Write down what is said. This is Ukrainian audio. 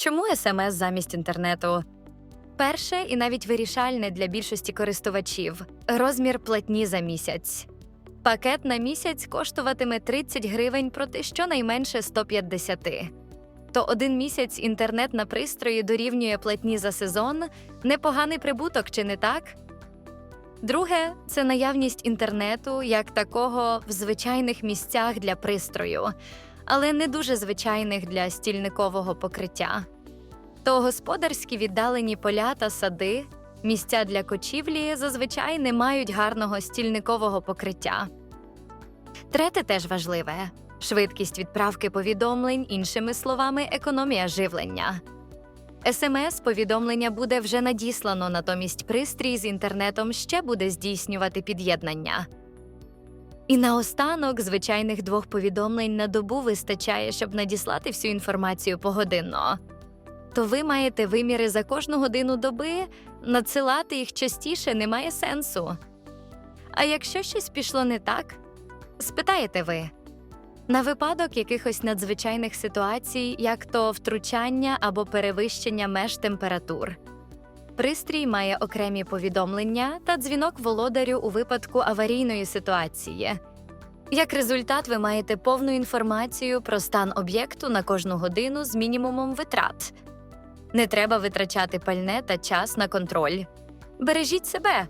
Чому смс замість інтернету? Перше і навіть вирішальне для більшості користувачів розмір платні за місяць. Пакет на місяць коштуватиме 30 гривень проти щонайменше 150. То один місяць інтернет на пристрої дорівнює платні за сезон непоганий прибуток, чи не так? Друге це наявність інтернету як такого в звичайних місцях для пристрою, але не дуже звичайних для стільникового покриття. То господарські віддалені поля та сади, місця для кочівлі зазвичай не мають гарного стільникового покриття. Третє теж важливе швидкість відправки повідомлень, іншими словами, економія живлення. СМС повідомлення буде вже надіслано, натомість пристрій з інтернетом ще буде здійснювати під'єднання. І наостанок звичайних двох повідомлень на добу вистачає, щоб надіслати всю інформацію погодинно. То ви маєте виміри за кожну годину доби, надсилати їх частіше немає сенсу. А якщо щось пішло не так, спитаєте ви. На випадок якихось надзвичайних ситуацій, як то втручання або перевищення меж температур. Пристрій має окремі повідомлення та дзвінок володарю у випадку аварійної ситуації. Як результат, ви маєте повну інформацію про стан об'єкту на кожну годину з мінімумом витрат. Не треба витрачати пальне та час на контроль. Бережіть себе,